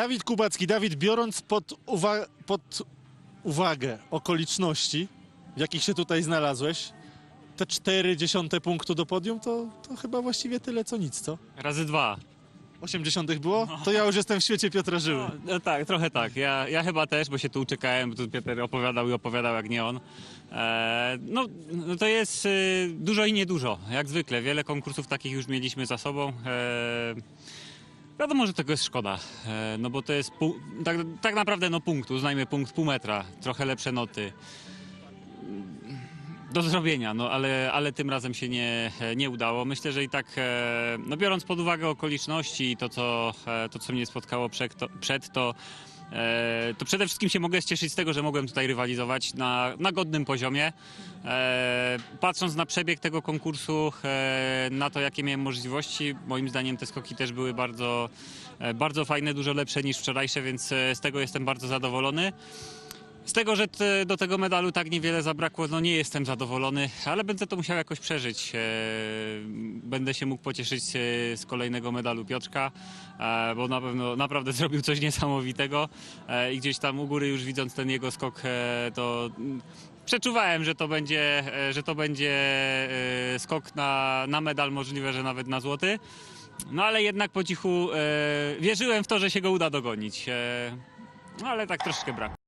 Dawid Kubacki, Dawid, biorąc pod, uwa- pod uwagę okoliczności, w jakich się tutaj znalazłeś, te cztery dziesiąte punktu do podium, to, to chyba właściwie tyle co nic, co? Razy dwa. 80 było? To ja już jestem w świecie Piotra Żyły. No, no tak, trochę tak. Ja, ja chyba też, bo się tu uczekałem, bo tu Piotr opowiadał i opowiadał jak nie on. E, no, no to jest y, dużo i niedużo, jak zwykle. Wiele konkursów takich już mieliśmy za sobą. E, wiadomo, że tego jest szkoda, e, no bo to jest pół, tak, tak naprawdę no punkt, uznajmy punkt pół metra, trochę lepsze noty. Do zrobienia, no ale, ale tym razem się nie, nie udało. Myślę, że i tak, e, no biorąc pod uwagę okoliczności i to, co, e, to, co mnie spotkało przed to, przed to, e, to przede wszystkim się mogę cieszyć z tego, że mogłem tutaj rywalizować na, na godnym poziomie. E, Patrząc na przebieg tego konkursu, e, na to, jakie miałem możliwości, moim zdaniem te skoki też były bardzo, bardzo fajne, dużo lepsze niż wczorajsze, więc z tego jestem bardzo zadowolony. Z tego, że do tego medalu tak niewiele zabrakło, no nie jestem zadowolony, ale będę to musiał jakoś przeżyć. E, Będę się mógł pocieszyć e, z kolejnego medalu Piotrka, e, bo na pewno naprawdę zrobił coś niesamowitego i gdzieś tam u góry już widząc ten jego skok, to przeczuwałem, że to będzie, że to będzie skok na, na medal, możliwe, że nawet na złoty. No ale jednak po cichu wierzyłem w to, że się go uda dogonić. No ale tak troszkę brak.